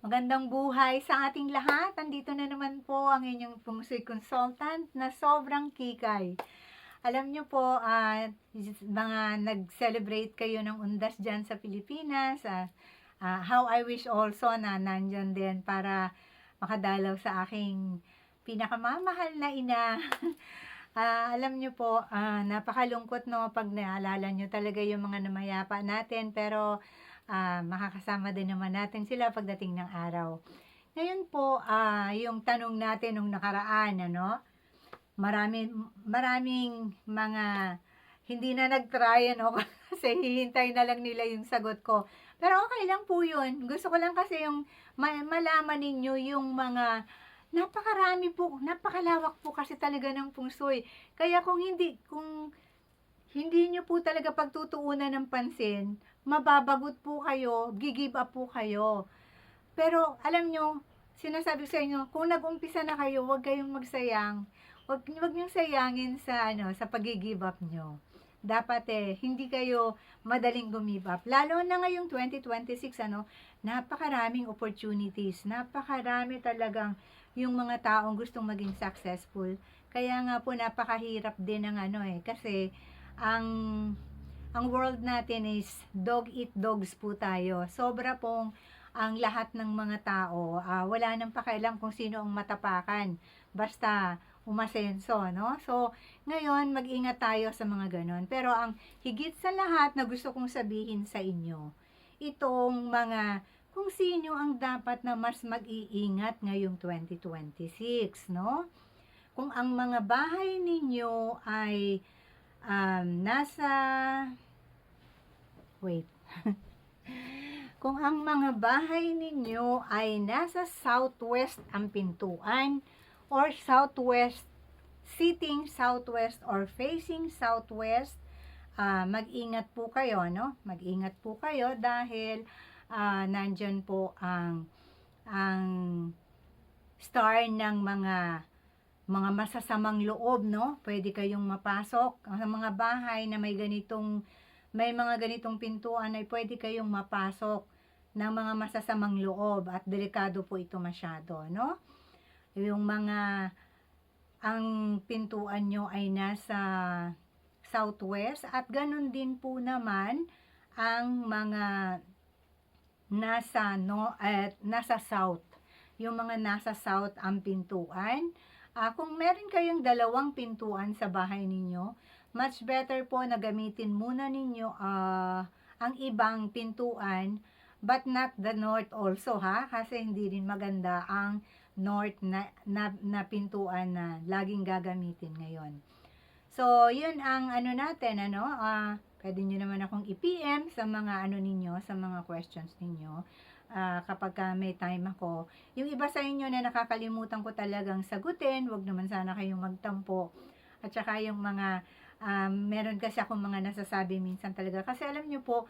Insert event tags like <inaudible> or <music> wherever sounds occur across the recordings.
Magandang buhay sa ating lahat. Andito na naman po ang inyong Shui consultant na sobrang kikay. Alam niyo po, ah, mga nag-celebrate kayo ng undas dyan sa Pilipinas. ah, ah, how I wish also na nandyan din para makadalaw sa aking pinakamamahal na ina. <laughs> Ah, alam niyo po, ah, napakalungkot no pag naalala niyo talaga yung mga namayapa natin pero ah, makakasama din naman natin sila pagdating ng araw. Ngayon po, ah, yung tanong natin nung nakaraan, ano, marami, maraming mga hindi na nag-try, ano, <laughs> kasi hihintay na lang nila yung sagot ko. Pero okay lang po yun. Gusto ko lang kasi yung ma- malaman ninyo yung mga napakarami po, napakalawak po kasi talaga ng shui. Kaya kung hindi, kung hindi nyo po talaga pagtutuunan ng pansin, mababagot po kayo, gigive up po kayo. Pero alam nyo, sinasabi ko sa inyo, kung nag-umpisa na kayo, huwag kayong magsayang. Huwag, huwag nyo sayangin sa, ano, sa pag-give up nyo. Dapat eh, hindi kayo madaling gumive up. Lalo na ngayong 2026, ano, napakaraming opportunities. Napakarami talagang yung mga taong gustong maging successful. Kaya nga po, napakahirap din ng ano eh, kasi ang ang world natin is dog eat dogs po tayo. Sobra pong ang lahat ng mga tao, ah, wala nang pakialam kung sino ang matapakan. Basta umasenso, no? So, ngayon, mag-ingat tayo sa mga ganon. Pero ang higit sa lahat na gusto kong sabihin sa inyo, itong mga kung sino ang dapat na mas mag-iingat ngayong 2026, no? Kung ang mga bahay ninyo ay um, nasa wait. <laughs> Kung ang mga bahay ninyo ay nasa southwest ang pintuan or southwest sitting southwest or facing southwest ah, mag-ingat po kayo no? Mag-ingat po kayo dahil ah, nandyan po ang ang star ng mga mga masasamang loob, no? Pwede kayong mapasok sa mga bahay na may ganitong may mga ganitong pintuan ay pwede kayong mapasok ng mga masasamang loob at delikado po ito masyado, no? Yung mga ang pintuan nyo ay nasa southwest at ganun din po naman ang mga nasa no at nasa south. Yung mga nasa south ang pintuan Ah, kung meron kayong dalawang pintuan sa bahay ninyo, much better po na gamitin muna ninyo ah, ang ibang pintuan but not the north also ha? Kasi hindi rin maganda ang north na, na, na pintuan na laging gagamitin ngayon. So, yun ang ano natin, ano, ah, pwede nyo naman akong i-PM sa mga ano ninyo, sa mga questions ninyo ah, kapag ka may time ako. Yung iba sa inyo na nakakalimutan ko talagang sagutin, wag naman sana kayong magtampo. At saka yung mga, um, meron kasi akong mga nasasabi minsan talaga. Kasi alam nyo po,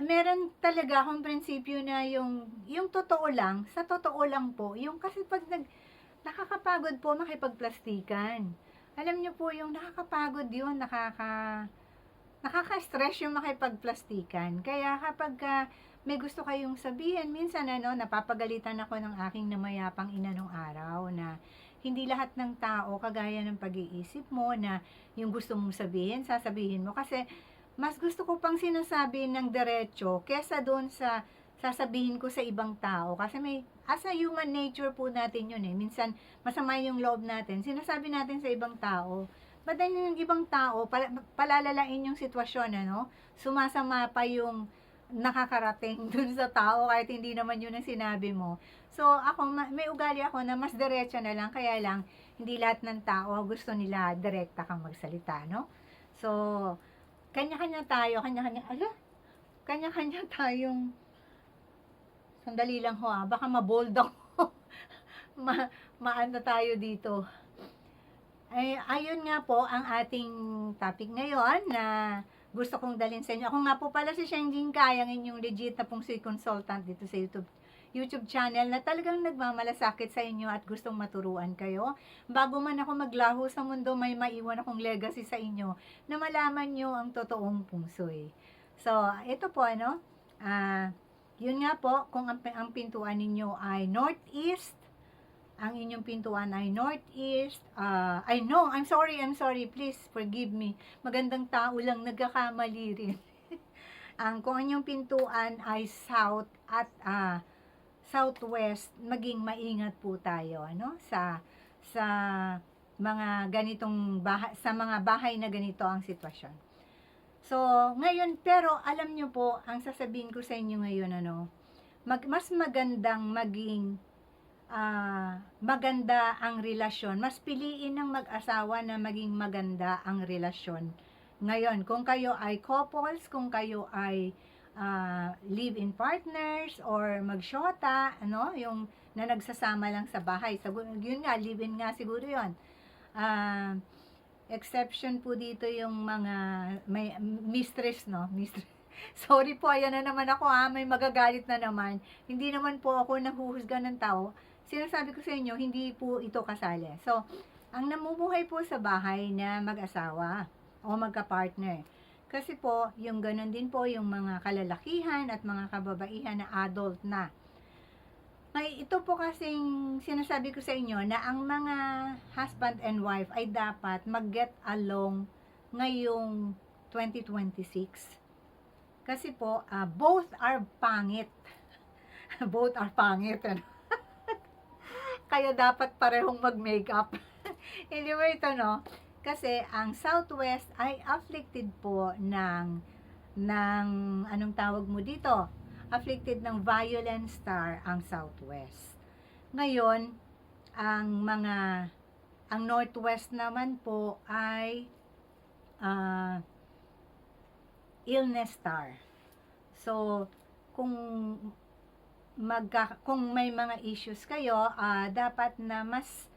meron talaga akong prinsipyo na yung, yung totoo lang, sa totoo lang po, yung kasi pag nag, nakakapagod po makipagplastikan. Alam nyo po, yung nakakapagod yun, nakaka, nakaka-stress yung makipagplastikan. Kaya kapag ka, may gusto kayong sabihin, minsan ano, napapagalitan ako ng aking namayapang ina nung araw na hindi lahat ng tao kagaya ng pag-iisip mo na yung gusto mong sabihin, sasabihin mo. Kasi mas gusto ko pang sinasabi ng diretso kesa doon sa sasabihin ko sa ibang tao. Kasi may, as a human nature po natin yun eh. Minsan, masama yung loob natin. Sinasabi natin sa ibang tao. Then yung ibang tao, pala, palalalain yung sitwasyon, ano? Sumasama pa yung nakakarating <laughs> dun sa tao kahit hindi naman yun ang sinabi mo. So, ako, ma- may ugali ako na mas diretso na lang, kaya lang, hindi lahat ng tao gusto nila direkta kang magsalita, no? So, kanya-kanya tayo, kanya-kanya, ala, kanya-kanya <laughs> tayong, sandali lang ho ah, baka mabold ako. <laughs> Ma, maano tayo dito. Ay, ayun nga po ang ating topic ngayon na gusto kong dalhin sa inyo. Ako nga po pala si Shenjin Kai, ang inyong legit na pong si consultant dito sa YouTube YouTube channel na talagang nagmamalasakit sa inyo at gustong maturuan kayo. Bago man ako maglaho sa mundo, may maiwan akong legacy sa inyo na malaman nyo ang totoong pungsoy. So, ito po ano, ah, yun nga po, kung ang, ang pintuan ninyo ay northeast, ang inyong pintuan ay northeast, ah, I know, I'm sorry, I'm sorry, please forgive me. Magandang tao lang, nagkakamali rin. <laughs> ang kung inyong pintuan ay south at ah, southwest, maging maingat po tayo, ano, sa sa mga ganitong bahay, sa mga bahay na ganito ang sitwasyon. So, ngayon, pero alam nyo po, ang sasabihin ko sa inyo ngayon, ano, mag, mas magandang maging ah, maganda ang relasyon. Mas piliin ng mag-asawa na maging maganda ang relasyon. Ngayon, kung kayo ay couples, kung kayo ay ah, live-in partners or magsyota, ano, yung na nagsasama lang sa bahay. Sagu- yun nga, live-in nga siguro yun. Ah, exception po dito yung mga may mistress, no? Mistress. <laughs> Sorry po, ayan na naman ako ha, may magagalit na naman. Hindi naman po ako nanghuhusga ng tao. Sinasabi ko sa inyo, hindi po ito kasali. So, ang namumuhay po sa bahay na mag-asawa o magka-partner. Kasi po, yung ganun din po yung mga kalalakihan at mga kababaihan na adult na. May ito po kasing sinasabi ko sa inyo na ang mga husband and wife ay dapat mag-get along ngayong 2026. Kasi po, ah, both are pangit. <laughs> both are pangit. Ano? Kaya dapat parehong mag-makeup. <laughs> Hindi ito, no? Kasi ang Southwest ay afflicted po ng ng anong tawag mo dito? Afflicted ng violent star ang Southwest. Ngayon, ang mga ang Northwest naman po ay ah, illness star. So, kung magka, kung may mga issues kayo, ah, dapat na mas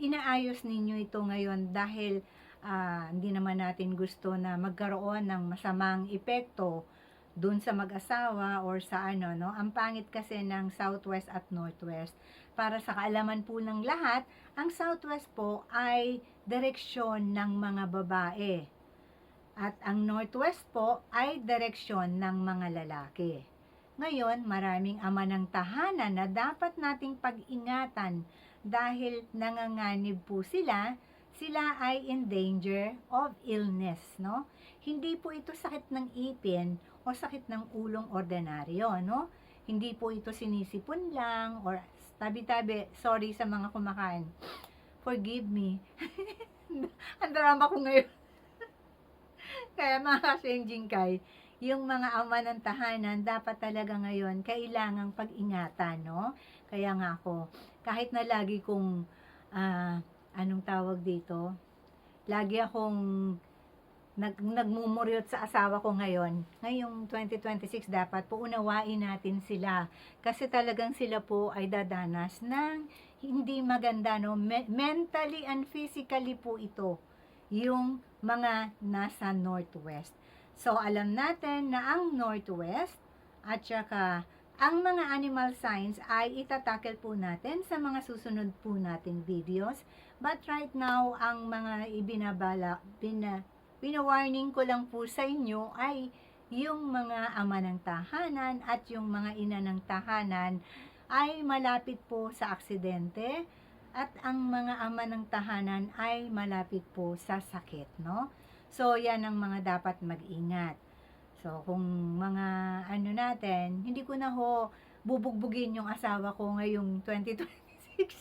inaayos ninyo ito ngayon dahil ah, hindi naman natin gusto na magkaroon ng masamang epekto dun sa mag-asawa or sa ano, no? Ang pangit kasi ng Southwest at Northwest. Para sa kaalaman po ng lahat, ang Southwest po ay direksyon ng mga babae. At ang Northwest po ay direksyon ng mga lalaki. Ngayon, maraming ama ng tahanan na dapat nating pag-ingatan dahil nanganganib po sila, sila ay in danger of illness, no? Hindi po ito sakit ng ipin o sakit ng ulong ordinaryo, no? Hindi po ito sinisipon lang or tabi-tabi. Sorry sa mga kumakain. Forgive me. <laughs> Ang drama ko ngayon. <laughs> Kaya mga kasenjing kay, yung mga ama ng tahanan, dapat talaga ngayon, kailangang pag-ingatan, no? Kaya nga ako, kahit na lagi kong, ah, anong tawag dito, lagi akong nag, nagmumuryot sa asawa ko ngayon. Ngayong 2026 dapat po unawain natin sila. Kasi talagang sila po ay dadanas ng hindi maganda, no? Me- mentally and physically po ito. Yung mga nasa Northwest. So, alam natin na ang Northwest at saka ang mga animal signs ay itatakel po natin sa mga susunod po nating videos. But right now, ang mga ibinabala, bina, pinawarning ko lang po sa inyo ay yung mga ama ng tahanan at yung mga ina ng tahanan ay malapit po sa aksidente at ang mga ama ng tahanan ay malapit po sa sakit, no? So, yan ang mga dapat mag-ingat. So, kung mga ano natin, hindi ko na ho bubugbugin yung asawa ko ngayong 2026.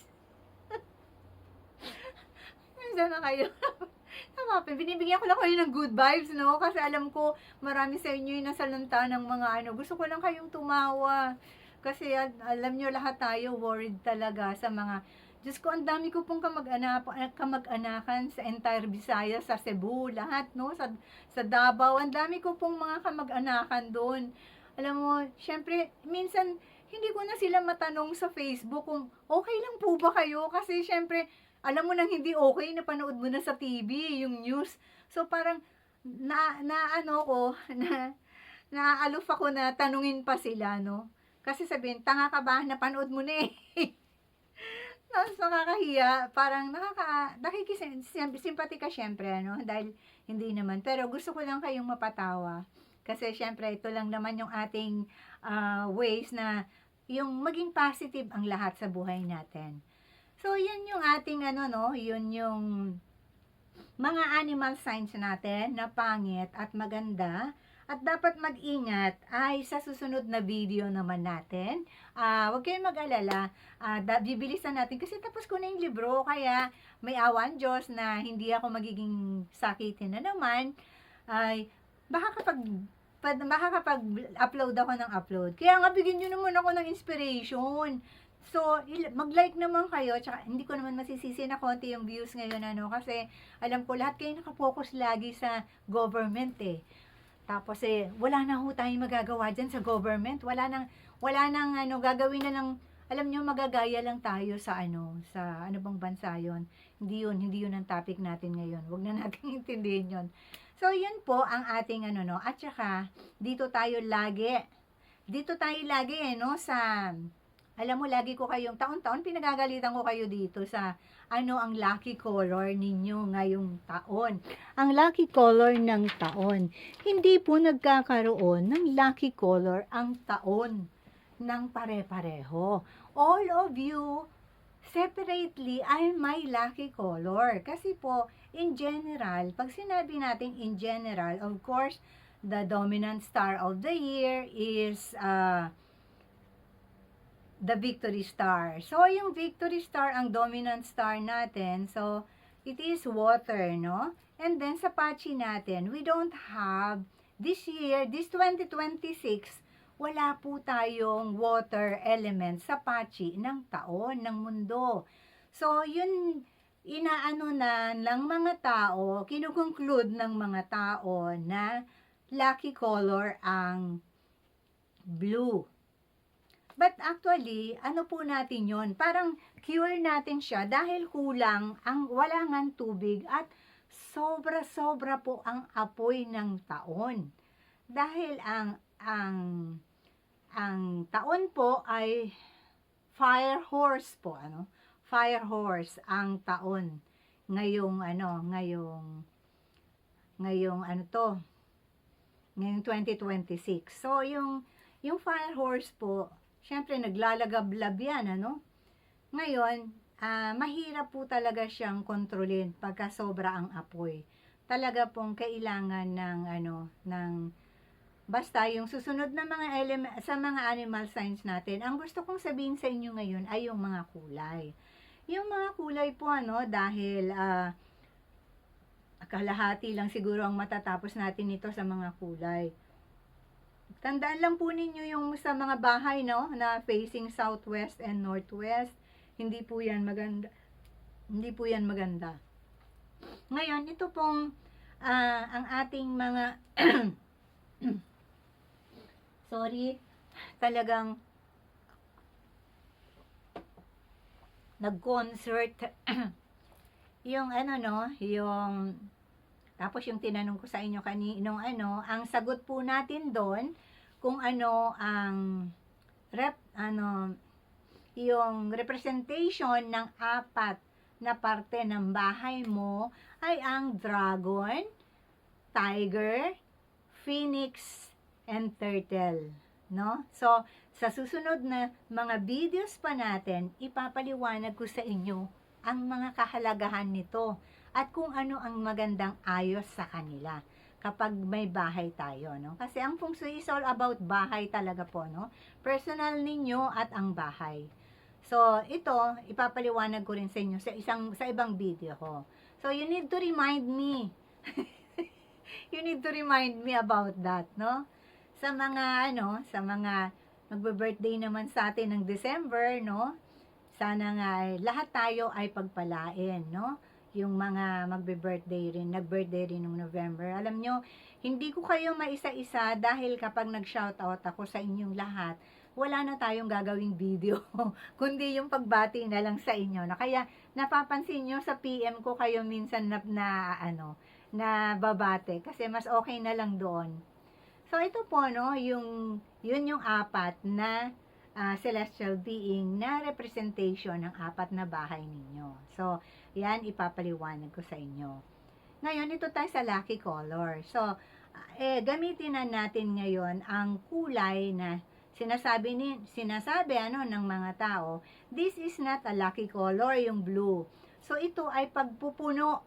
Nandiyan <laughs> na kayo. <laughs> Tama binibigyan ko lang kayo ng good vibes, no? Kasi alam ko, marami sa inyo yung nasalanta ng mga ano. Gusto ko lang kayong tumawa. Kasi al- alam nyo lahat tayo worried talaga sa mga Diyos ko, ang dami ko pong kamag-anak, kamag-anakan sa entire Visayas, sa Cebu, lahat, no? Sa, sa Davao, ang dami ko pong mga kamag-anakan doon. Alam mo, syempre, minsan, hindi ko na sila matanong sa Facebook kung okay lang po ba kayo? Kasi syempre, alam mo nang hindi okay, napanood mo na sa TV, yung news. So, parang, na, na ano ko, <laughs> na, naaaluf ako na tanungin pa sila, no? Kasi sabihin, tanga ka ba? Napanood mo na eh. <laughs> Tapos nakakahiya, parang nakaka, nakikisimpati ka syempre, ano, dahil hindi naman. Pero gusto ko lang kayong mapatawa. Kasi syempre, ito lang naman yung ating ah, ways na yung maging positive ang lahat sa buhay natin. So, yun yung ating ano, no? Yun yung mga animal signs natin na pangit at maganda at dapat mag-ingat ay sa susunod na video naman natin. Ah, huwag kayong mag-alala. Da- bibilisan natin kasi tapos ko na yung libro kaya may awan Diyos na hindi ako magiging sakitin na naman. Ay, baka kapag pa- baka kapag upload ako ng upload. Kaya nga bigyan nyo naman ako ng inspiration. So, mag-like naman kayo. Tsaka, hindi ko naman masisisi na konti yung views ngayon, ano. Kasi, alam ko, lahat kayo nakapokus lagi sa government, eh. Tapos, eh, wala na ho tayong magagawa dyan sa government. Wala nang, wala nang, ano, gagawin na lang, alam nyo, magagaya lang tayo sa, ano, sa, ano bang bansa yon Hindi yun, hindi yun ang topic natin ngayon. Huwag na <laughs> natin intindihin yon So, yun po ang ating, ano, no. At saka, dito tayo lagi, dito tayo lagi, eh, no, sa, alam mo, lagi ko kayong taon-taon, pinagagalitan ko kayo dito sa ano ang lucky color ninyo ngayong taon. Ang lucky color ng taon. Hindi po nagkakaroon ng lucky color ang taon ng pare-pareho. All of you separately ay may lucky color. Kasi po, in general, pag sinabi natin in general, of course, the dominant star of the year is uh, the victory star. So, yung victory star, ang dominant star natin, so, it is water, no? And then, sa patchy natin, we don't have, this year, this 2026, wala po tayong water element sa patchy ng taon, ng mundo. So, yun, inaano na ng mga tao, kinukonclude ng mga tao na lucky color ang blue. But actually, ano po natin yon Parang cure natin siya dahil kulang ang wala ngang tubig at sobra-sobra po ang apoy ng taon. Dahil ang ang ang taon po ay fire horse po ano? Fire horse ang taon. Ngayong ano ngayong ngayong ano to? Ngayong 2026 so yung yung fire horse po syempre naglalagablab yan ano ngayon ah, mahirap po talaga siyang kontrolin pagka sobra ang apoy talaga pong kailangan ng ano ng Basta yung susunod na mga element sa mga animal signs natin, ang gusto kong sabihin sa inyo ngayon ay yung mga kulay. Yung mga kulay po ano dahil ah, kalahati lang siguro ang matatapos natin ito sa mga kulay. Tandaan lang po ninyo yung sa mga bahay no na facing southwest and northwest, hindi po 'yan maganda. Hindi po 'yan maganda. Ngayon, ito pong ah, ang ating mga <clears throat> sorry, talagang nag-concert <clears throat> yung ano no, yung tapos yung tinanong ko sa inyo kaninong ano, ang sagot po natin doon kung ano ang rep ano yung representation ng apat na parte ng bahay mo ay ang dragon, tiger, phoenix, and turtle. No? So, sa susunod na mga videos pa natin, ipapaliwanag ko sa inyo ang mga kahalagahan nito at kung ano ang magandang ayos sa kanila kapag may bahay tayo, no? Kasi ang feng shui is all about bahay talaga po, no? Personal ninyo at ang bahay. So, ito, ipapaliwanag ko rin sa inyo sa isang sa ibang video ko. So, you need to remind me. <laughs> you need to remind me about that, no? Sa mga ano, sa mga magbe-birthday naman sa atin ng December, no? Sana nga ay lahat tayo ay pagpalain, no? Yung mga magbe-birthday rin, nag-birthday rin ng November. Alam nyo, hindi ko kayo maisa-isa dahil kapag nag-shoutout ako sa inyong lahat, wala na tayong gagawing video, <laughs> kundi yung pagbati na lang sa inyo. Na kaya napapansin nyo sa PM ko kayo minsan na, na ano, na babate kasi mas okay na lang doon. So ito po no, yung yun yung apat na ah, celestial being na representation ng apat na bahay ninyo. So, yan ipapaliwanag ko sa inyo. Ngayon, ito tayo sa lucky color. So, eh, gamitin na natin ngayon ang kulay na sinasabi ni sinasabi ano ng mga tao, this is not a lucky color yung blue. So ito ay pagpupuno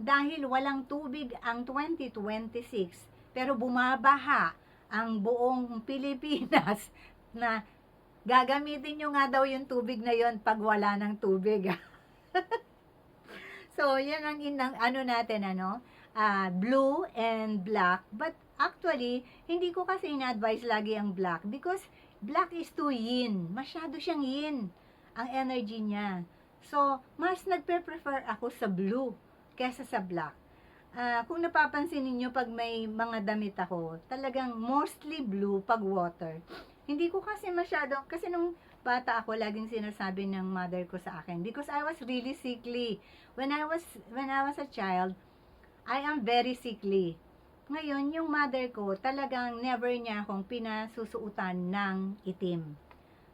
dahil walang tubig ang 2026 pero bumabaha ang buong Pilipinas <laughs> na gagamitin nyo nga daw yung tubig na yon pag wala ng tubig. <laughs> so, yan ang inang ano natin ano, ah, blue and black. But actually, hindi ko kasi ina-advise lagi ang black because black is too yin. Masyado siyang yin ang energy niya. So, mas nagpe-prefer ako sa blue kesa sa black. Ah, kung napapansin ninyo pag may mga damit ako, talagang mostly blue pag water. Hindi ko kasi masyado, kasi nung bata ako, laging sinasabi ng mother ko sa akin, because I was really sickly. When I was, when I was a child, I am very sickly. Ngayon, yung mother ko, talagang never niya akong pinasusuutan ng itim.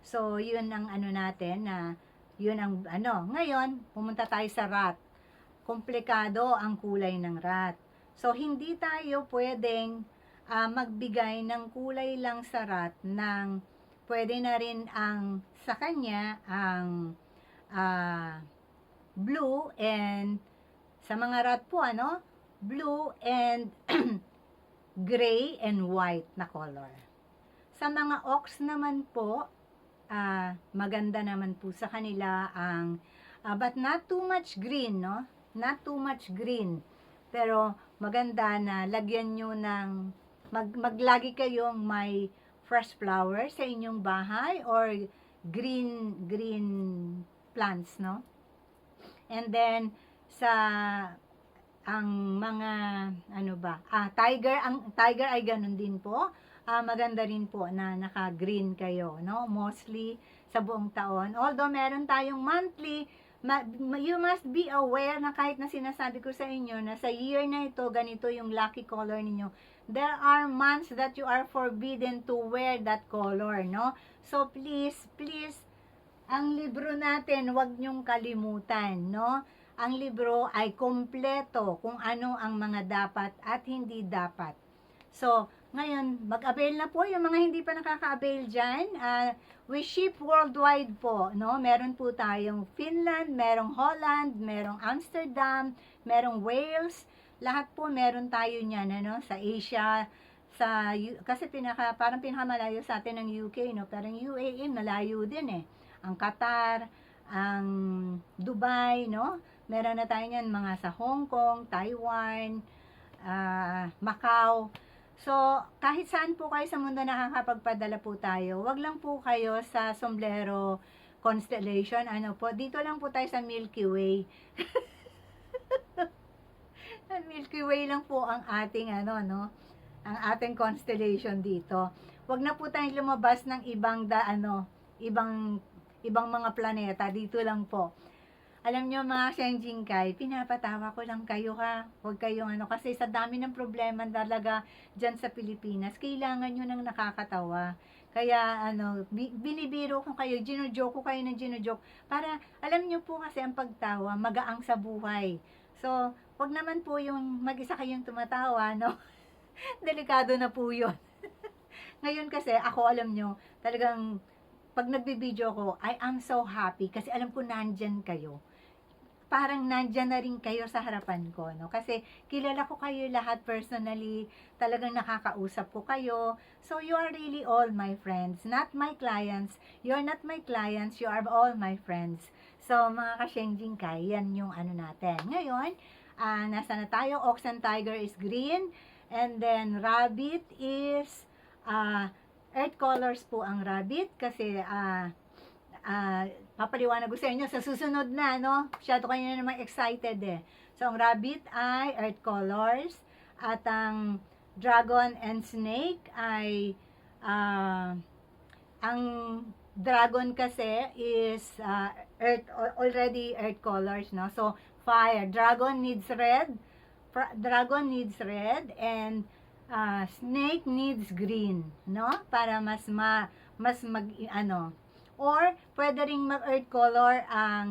So, yun ang ano natin na, yun ang ano. Ngayon, pumunta tayo sa rat. Komplikado ang kulay ng rat. So, hindi tayo pwedeng ah, magbigay ng kulay lang sa rat ng pwede na rin ang sa kanya ang ah, blue and sa mga rat po ano blue and <clears throat> gray and white na color. Sa mga ox naman po, ah, maganda naman po sa kanila ang, ah, but not too much green, no? Not too much green. Pero maganda na lagyan nyo ng, mag, maglagi kayong may fresh flowers sa inyong bahay or green, green plants, no? And then, sa ang mga ano ba ah tiger ang tiger ay ganun din po. Ah, maganda rin po na naka-green kayo no? Mostly sa buong taon. Although meron tayong monthly ma- you must be aware na kahit na sinasabi ko sa inyo na sa year na ito ganito yung lucky color ninyo there are months that you are forbidden to wear that color no so please please ang libro natin, wag niyong kalimutan, no? Ang libro ay kompleto kung ano ang mga dapat at hindi dapat. So, ngayon, mag-avail na po yung mga hindi pa nakaka-avail dyan. Ah, we ship worldwide po, no? Meron po tayong Finland, merong Holland, merong Amsterdam, merong Wales. Lahat po meron tayo niyan, ano? Sa Asia, sa kasi pinaka parang pinakamalayo sa atin ng UK no? Pero yung UAE malayo din eh. Ang Qatar ang Dubai no? Meron na tayo niyan mga sa Hong Kong Taiwan ah, Macau. So kahit saan po kayo sa mundo nakakapagpadala po tayo wag lang po kayo sa sombrero constellation ano po. Dito lang po tayo sa Milky Way <laughs> Milky Way lang po ang ating ano no ang ating constellation dito. Huwag na po tayong lumabas ng ibang da, ano, ibang ibang mga planeta dito lang po. Alam nyo mga Shenjinkai, pinapatawa ko lang kayo ha. Huwag kayong ano, kasi sa dami ng problema talaga dyan sa Pilipinas, kailangan nyo ng nakakatawa. Kaya ano, bi- binibiro ko kayo, ginujoke ko kayo ng ginujoke. Para alam nyo po kasi ang pagtawa, magaang sa buhay. So, wag naman po yung mag-isa kayong tumatawa, no? <laughs> Delikado na po yun. <laughs> Ngayon kasi, ako alam nyo, talagang pag nagbibideo ko, I am so happy kasi alam ko nandyan kayo. Parang nandyan na rin kayo sa harapan ko, no? Kasi kilala ko kayo lahat personally, talagang nakakausap ko kayo. So, you are really all my friends, not my clients. You're not my clients, you are all my friends. So, mga ka-Shenjing Kai, yan yung ano natin. Ngayon, ah nasa na tayo? Ox and Tiger is green. And then, rabbit is, ah earth colors po ang rabbit kasi, ah ah papaliwanag ko sa inyo sa susunod na, no? Masyado kayo na naman excited eh. So, ang rabbit ay earth colors at ang dragon and snake ay ah ang dragon kasi is ah, earth al- already earth colors, no? So, fire. Dragon needs red. Dragon needs red and ah, snake needs green, no? Para mas ma mas mag ano or pwede ring mag earth color ang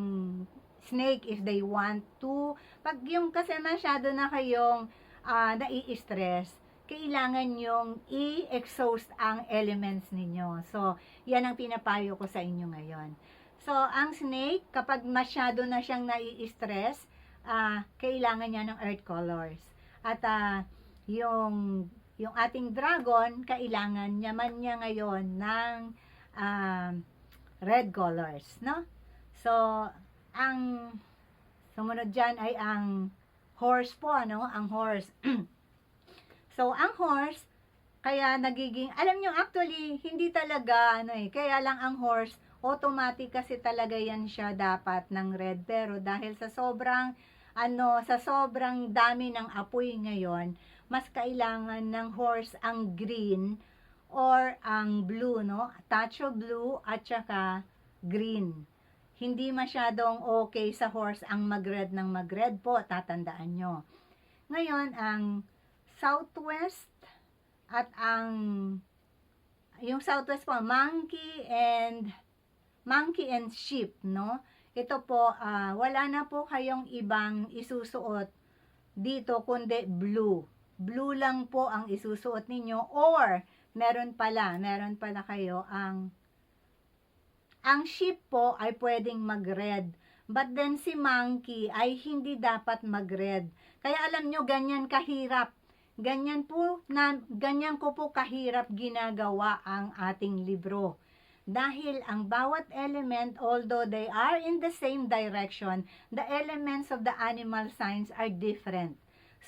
snake if they want to. Pag yung kasi masyado na kayong ah, nai-stress, kailangan yung i-exhaust ang elements ninyo. So, yan ang pinapayo ko sa inyo ngayon. So, ang snake, kapag masyado na siyang nai-stress, ah, kailangan niya ng earth colors. At ah, yung, yung ating dragon, kailangan naman niya ngayon ng ah, red colors, no? So, ang sumunod dyan ay ang horse po, ano? Ang horse. <clears throat> so, ang horse, kaya nagiging, alam nyo, actually, hindi talaga, ano eh, kaya lang ang horse, automatic kasi talaga yan siya dapat ng red. Pero dahil sa sobrang, ano, sa sobrang dami ng apoy ngayon, mas kailangan ng horse ang green or ang blue, no? Touch of blue at saka green. Hindi masyadong okay sa horse ang mag-red ng mag-red po, tatandaan nyo. Ngayon, ang southwest at ang yung southwest po, monkey and monkey and sheep, no? Ito po, ah, wala na po kayong ibang isusuot dito kundi blue. Blue lang po ang isusuot ninyo or meron pala, meron pala kayo ang ang sheep po ay pwedeng mag-red. But then si monkey ay hindi dapat mag-red. Kaya alam nyo, ganyan kahirap. Ganyan po, na, ganyan ko po kahirap ginagawa ang ating libro. Dahil ang bawat element, although they are in the same direction, the elements of the animal signs are different.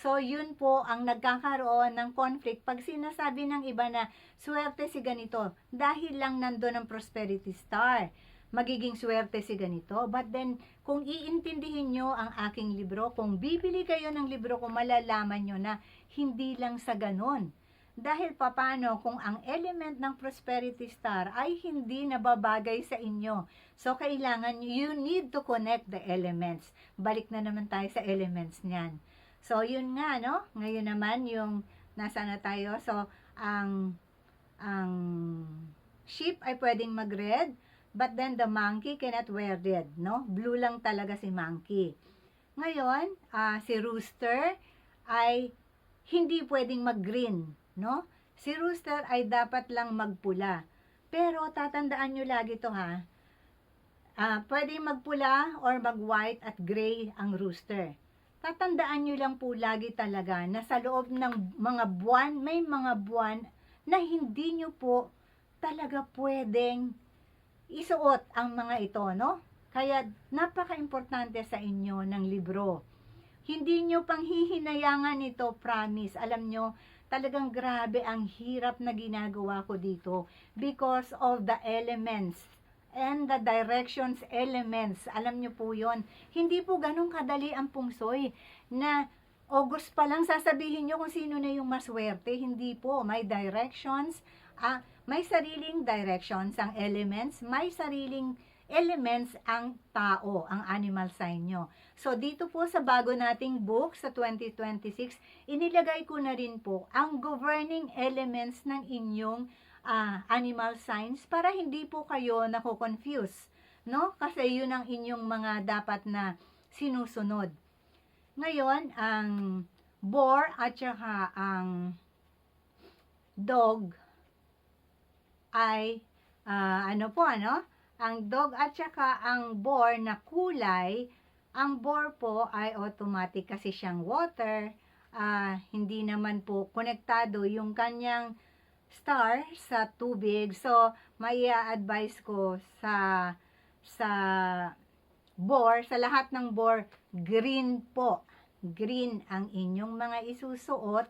So, yun po ang nagkakaroon ng conflict pag sinasabi ng iba na swerte si ganito dahil lang nandun ang prosperity star. Magiging swerte si ganito. But then, kung iintindihin nyo ang aking libro, kung bibili kayo ng libro ko, malalaman nyo na hindi lang sa ganon. Dahil papano kung ang element ng prosperity star ay hindi nababagay sa inyo. So, kailangan you need to connect the elements. Balik na naman tayo sa elements niyan. So, yun nga, no? Ngayon naman, yung nasa na tayo. So, ang ang sheep ay pwedeng mag-red, but then the monkey cannot wear red, no? Blue lang talaga si monkey. Ngayon, ah, si rooster ay hindi pwedeng mag-green, no? Si rooster ay dapat lang magpula. Pero tatandaan nyo lagi to ha. Ah, pwedeng magpula or mag-white at gray ang rooster tatandaan nyo lang po lagi talaga na sa loob ng mga buwan, may mga buwan na hindi nyo po talaga pwedeng isuot ang mga ito, no? Kaya napaka-importante sa inyo ng libro. Hindi nyo pang hihinayangan ito, promise. Alam nyo, talagang grabe ang hirap na ginagawa ko dito because of the elements and the directions elements. Alam nyo po yon Hindi po ganun kadali ang pungsoy na August pa lang sasabihin nyo kung sino na yung maswerte. Hindi po. May directions. Ah, may sariling directions ang elements. May sariling elements ang tao, ang animal sign nyo. So, dito po sa bago nating book sa 2026, inilagay ko na rin po ang governing elements ng inyong ah, animal signs para hindi po kayo nako-confuse, no? Kasi yun ang inyong mga dapat na sinusunod. Ngayon, ang boar at saka ang dog ay ah, ano po ano? Ang dog at saka ang boar na kulay, ang boar po ay automatic kasi siyang water, ah, hindi naman po konektado yung kanyang star sa tubig. So, may advice ko sa sa bore, sa lahat ng bore, green po. Green ang inyong mga isusuot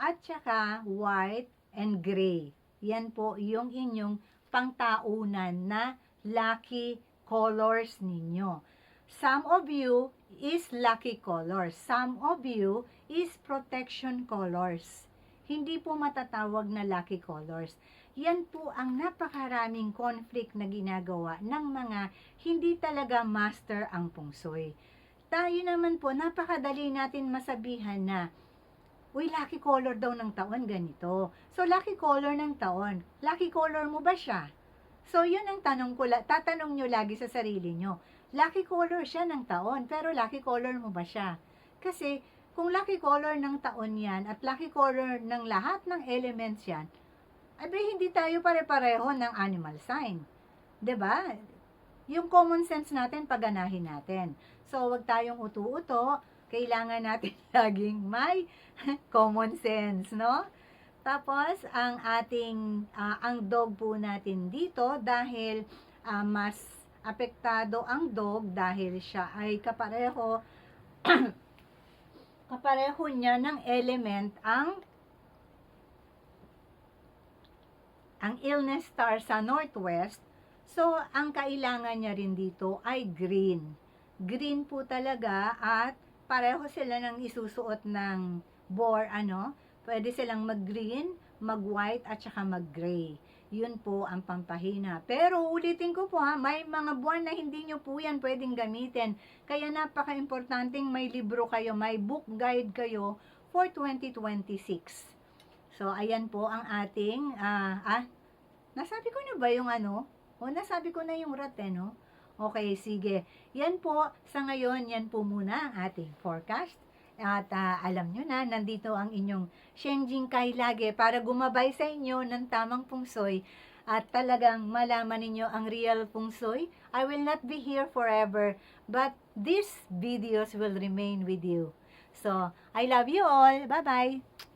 at saka white and gray. Yan po yung inyong pangtaunan na lucky colors ninyo. Some of you is lucky colors. Some of you is protection colors hindi po matatawag na lucky colors. Yan po ang napakaraming conflict na ginagawa ng mga hindi talaga master ang pungsoy. Tayo naman po, napakadali natin masabihan na, uy, lucky color daw ng taon, ganito. So, lucky color ng taon, lucky color mo ba siya? So, yun ang tanong ko, tatanong nyo lagi sa sarili nyo. Lucky color siya ng taon, pero lucky color mo ba siya? Kasi, kung lucky color ng taon yan at lucky color ng lahat ng elements yan, abe hindi tayo pare-pareho ng animal sign. ba? Yung common sense natin, paganahin natin. So, wag tayong utu-uto. Kailangan natin <laughs> laging may <laughs> common sense, no? Tapos, ang ating, ah, ang dog po natin dito, dahil ah, mas apektado ang dog dahil siya ay kapareho <clears throat> kapareho niya ng element ang ang illness star sa northwest. So, ang kailangan niya rin dito ay green. Green po talaga at pareho sila ng isusuot ng boar, ano? Pwede silang mag-green, mag-white at saka mag-gray. Yun po ang pampahina. Pero ulitin ko po ha, may mga buwan na hindi nyo po yan pwedeng gamitin. Kaya napaka-importanting may libro kayo, may book guide kayo for 2026. So, ayan po ang ating, ah, ah, nasabi ko na ba yung ano? O, nasabi ko na yung rat eh, no? Okay, sige. Yan po, sa ngayon, yan po muna ang ating forecast. At ah, alam nyo na, nandito ang inyong Shenjing Kai lagi para gumabay sa inyo ng tamang pungsoy at talagang malaman ninyo ang real pungsoy. I will not be here forever, but these videos will remain with you. So, I love you all. Bye-bye.